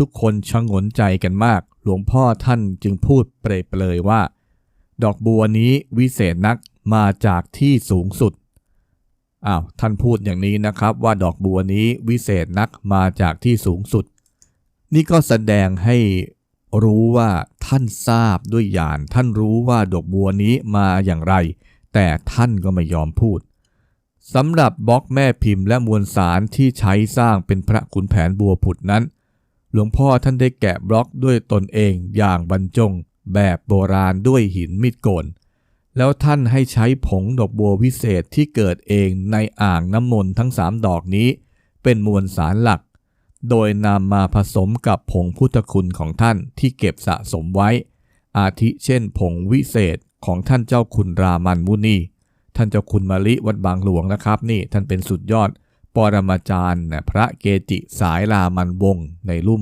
ทุกคนชงนใจกันมาก หลวงพ่อท่านจึงพูดเปรยๆว่า ดอกบัวนี้วิเศษนักมาจากที่สูงสุดอ้าวท่านพูดอย่างนี้นะครับว่าดอกบัวนี้วิเศษนักมาจากที่สูงสุด นี่ก็แสดงให้รู้ว่าท่านทราบด้วยญาณท่านรู้ว่าดอกบัวนี้มาอย่างไร แต่ท่านก็ไม่ยอมพูดสำหรับบล็อกแม่พิมพ์และมวลสารที่ใช้สร้างเป็นพระขุนแผนบัวผุดนั้น หลวงพ่อท่านได้แกะบล็อกด้วยตนเองอย่างบรรจง แบบโบราณด้วยหินมิดโกน แล้วท่านให้ใช้ผงดอกบัววิเศษที่เกิดเองในอ่างน้ำมนต์ทั้งสามดอกนี้ เป็นมวลสารหลัก โดยนำมาผสมกับผงพุทธคุณของท่านที่เก็บสะสมไว้ อาทิเช่นผงวิเศษของท่านเจ้าคุณรามันมุนีท่านเจ้าคุณมาลิวัดบางหลวงนะครับ นี่ท่านเป็นสุดยอดปรมาจารย์นะพระเกจิสายรามันวงในรุ่ม